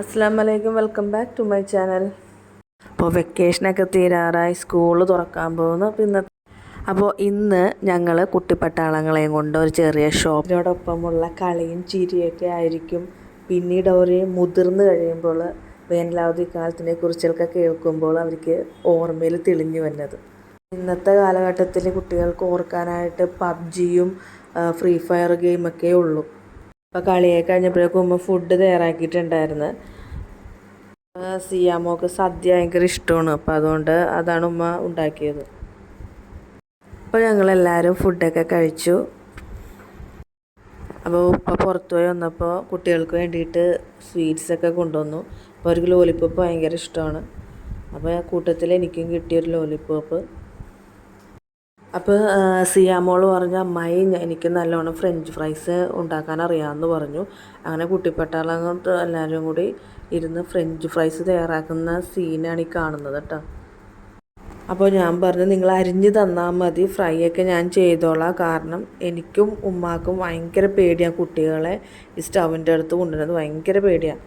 അസ്സാം വലൈക്കും welcome back to my channel അപ്പോൾ വെക്കേഷനൊക്കെ തീരാറായി. സ്കൂൾ തുറക്കാൻ പോകുന്നു. അപ്പോൾ ഇന്നത്തെ അപ്പോൾ ഇന്ന് ഞങ്ങൾ കുട്ടിപ്പട്ടാളങ്ങളെയും കൊണ്ട് ഒരു ചെറിയ ഷോപ്പിനോടൊപ്പമുള്ള കളിയും ചിരിയൊക്കെ ആയിരിക്കും. പിന്നീട് അവർ മുതിർന്നു കഴിയുമ്പോൾ വേനലാവധി കാലത്തിനെ കുറിച്ചൊക്കെ കേൾക്കുമ്പോൾ അവർക്ക് ഓർമ്മയിൽ തെളിഞ്ഞു വന്നത്. ഇന്നത്തെ കാലഘട്ടത്തിൽ കുട്ടികൾക്ക് ഓർക്കാനായിട്ട് പബ്ജിയും ഫ്രീ ഫയർ ഗെയിമൊക്കെ ഉള്ളൂ. അപ്പോൾ കളിയെ കഴിഞ്ഞപ്പോഴേക്കും ഉമ്മ ഫുഡ് തയ്യാറാക്കിയിട്ടുണ്ടായിരുന്നു. സിയാമോക്ക് സദ്യ ഭയങ്കര ഇഷ്ടമാണ്. അപ്പോൾ അതുകൊണ്ട് അതാണ് ഉമ്മ ഉണ്ടാക്കിയത്. അപ്പോൾ ഞങ്ങളെല്ലാവരും ഫുഡൊക്കെ കഴിച്ചു. അപ്പോൾ ഉപ്പ പുറത്തു പോയി വന്നപ്പോൾ കുട്ടികൾക്ക് വേണ്ടിയിട്ട് സ്വീറ്റ്സൊക്കെ കൊണ്ടുവന്നു. അപ്പോൾ അവർക്ക് ലോലിപ്പോപ്പ് ഭയങ്കര ഇഷ്ടമാണ്. അപ്പോൾ കൂട്ടത്തിൽ എനിക്കും കിട്ടിയൊരു ലോലിപ്പോപ്പ് അപ്പോൾ സിയാമോൾ പറഞ്ഞു അമ്മായി എനിക്ക് നല്ലോണം ഫ്രഞ്ച് ഫ്രൈസ് ഉണ്ടാക്കാൻ അറിയാമെന്ന് പറഞ്ഞു. അങ്ങനെ കുട്ടിപ്പട്ടാളങ്ങോട്ട് എല്ലാവരും കൂടി ഇരുന്ന് ഫ്രഞ്ച് ഫ്രൈസ് തയ്യാറാക്കുന്ന സീനാണ് ഈ കാണുന്നത് കേട്ടോ അപ്പോൾ ഞാൻ പറഞ്ഞു നിങ്ങൾ അരിഞ്ഞ് തന്നാൽ മതി. ഫ്രൈ ഒക്കെ ഞാൻ ചെയ്തോളാം. കാരണം എനിക്കും ഉമ്മാക്കും ഭയങ്കര പേടിയാണ് കുട്ടികളെ ഈ സ്റ്റവിന്റെ അടുത്ത് കൊണ്ടുവരുന്നത്. ഭയങ്കര പേടിയാണ്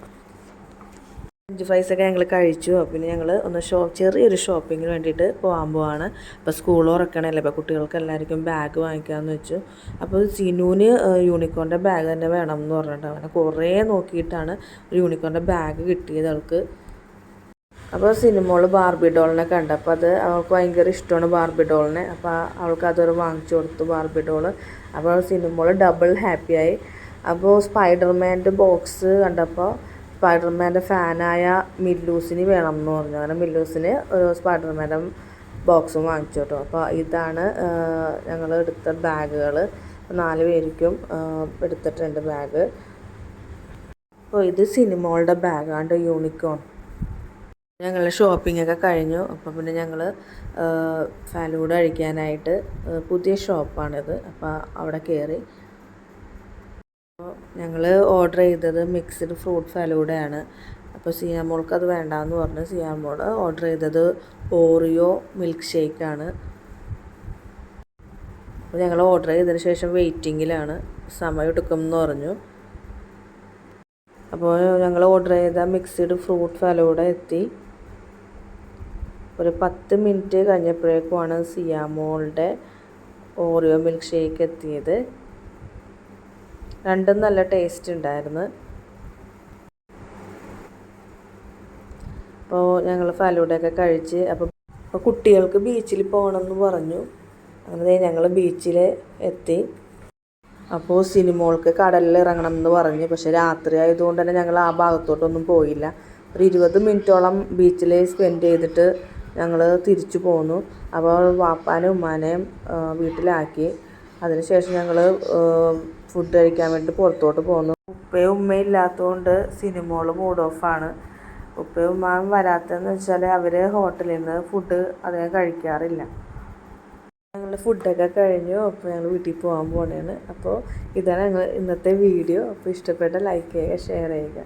ഫ്രഞ്ച് ഫ്രൈസ് ഒക്കെ ഞങ്ങൾ കഴിച്ചു പിന്നെ ഞങ്ങൾ ഒന്ന് ഷോ ചെറിയൊരു ഷോപ്പിങ്ങിന് വേണ്ടിയിട്ട് പോകാൻ പോവാണ്. അപ്പോൾ സ്കൂൾ ഉറക്കണല്ലേ? അപ്പോൾ കുട്ടികൾക്ക് എല്ലാവർക്കും ബാഗ് വാങ്ങിക്കാമെന്ന് വെച്ചു. അപ്പോൾ സിനുവിന് യൂണിക്കോണിന്റെ ബാഗ് തന്നെ വേണം എന്ന് പറഞ്ഞിട്ട് അങ്ങനെ കുറേ നോക്കിയിട്ടാണ് ഒരു യൂണിക്കോണിന്റെ ബാഗ് കിട്ടിയത് അവൾക്ക്. അപ്പോൾ സിനിമകൾ ബാർബി ഡോളിനെ കണ്ടു. അപ്പോൾ അത് അവൾക്ക് ഭയങ്കര ഇഷ്ടമാണ് ബാർബി ഡോളിനെ അപ്പോൾ അവൾക്ക് അതൊരു വാങ്ങിച്ചു കൊടുത്തു ബാർബി ഡോൾ അപ്പോൾ സിനിമകൾ ഡബിൾ ഹാപ്പിയായി അപ്പോൾ സ്പൈഡർമാന്റെ ബോക്സ് കണ്ടപ്പോൾ സ്പൈഡർമാന്റെ ഫാനായ മില്ലൂസിന് വേണം എന്ന് പറഞ്ഞു. അങ്ങനെ മില്ലൂസിന് ഒരു സ്പൈഡർമാന്റെ ബോക്സും വാങ്ങിച്ചു കേട്ടോ. അപ്പോൾ ഇതാണ് ഞങ്ങൾ എടുത്ത ബാഗുകൾ. നാല് പേർക്കും എടുത്തിട്ടുണ്ട് ബാഗ്. അപ്പോൾ ഇത് സിനിമകളുടെ ബാഗാണ്ട് യൂണിക്കോൺ. ഞങ്ങൾ ഷോപ്പിംഗ് ഒക്കെ കഴിഞ്ഞു. അപ്പോൾ പിന്നെ ഞങ്ങൾ ഫാലൂഡ് അഴിക്കാനായിട്ട് പുതിയ ഷോപ്പാണിത്. അപ്പോൾ അവിടെ കയറി ഞങ്ങൾ ഓർഡർ ചെയ്തത് മിക്സ്ഡ് ഫ്രൂട്ട് ഫലൂഡയാണ് അപ്പോൾ സിയാമോൾക്ക് അത് വേണ്ടാന്ന് പറഞ്ഞ് സിയാമോൾ ഓർഡർ ചെയ്തത് ഓറിയോ മിൽക്ക് ഷേക്കാണ് അപ്പോൾ ഞങ്ങൾ ഓർഡർ ചെയ്തതിന് ശേഷം വെയിറ്റിങ്ങിലാണ് സമയം എടുക്കും എന്ന് പറഞ്ഞു. അപ്പോൾ ഞങ്ങൾ ഓർഡർ ചെയ്ത മിക്സ്ഡ് ഫ്രൂട്ട് ഫലൂഡ എത്തി. ഒരു പത്ത് മിനിറ്റ് കഴിഞ്ഞപ്പോഴേക്കുമാണ് സിയാമോളുടെ ഓറിയോ മിൽക്ക് ഷേക്ക് എത്തിയത്. രണ്ടും നല്ല ടേസ്റ്റ് ഉണ്ടായിരുന്നു. അപ്പോൾ ഞങ്ങൾ ഫലൂടയൊക്കെ കഴിച്ച് അപ്പോൾ കുട്ടികൾക്ക് ബീച്ചിൽ പോകണമെന്ന് പറഞ്ഞു. അങ്ങനെ ഞങ്ങൾ ബീച്ചിൽ എത്തി. അപ്പോൾ സിനിമകൾക്ക് കടലിൽ ഇറങ്ങണം എന്ന് പറഞ്ഞു. പക്ഷേ രാത്രി ആയതുകൊണ്ട് തന്നെ ഞങ്ങൾ ആ ഭാഗത്തോട്ടൊന്നും പോയില്ല. ഒരു ഇരുപത് മിനിറ്റോളം ബീച്ചിൽ സ്പെൻഡ് ചെയ്തിട്ട് ഞങ്ങൾ തിരിച്ചു പോന്നു. അപ്പോൾ വാപ്പാനും ഉമ്മാനെയും വീട്ടിലാക്കി. അതിനുശേഷം ഞങ്ങൾ ഫുഡ് കഴിക്കാൻ വേണ്ടി പുറത്തോട്ട് പോന്നു. ഉപ്പയും ഉമ്മയും ഇല്ലാത്തതുകൊണ്ട് സിനിമകൾ മൂഡ് ഓഫാണ് ഉപ്പയും ഉമ്മയും വരാത്തതെന്ന് വെച്ചാൽ അവർ ഹോട്ടലിൽ നിന്ന് ഫുഡ് അധികം കഴിക്കാറില്ല. ഞങ്ങൾ ഫുഡൊക്കെ കഴിഞ്ഞു അപ്പോൾ ഞങ്ങൾ വീട്ടിൽ പോകാൻ പോകണേണ് അപ്പോൾ ഇതാണ് ഞങ്ങൾ ഇന്നത്തെ വീഡിയോ അപ്പോൾ ഇഷ്ടപ്പെട്ട ലൈക്ക് ചെയ്യുക ഷെയർ ചെയ്യുക.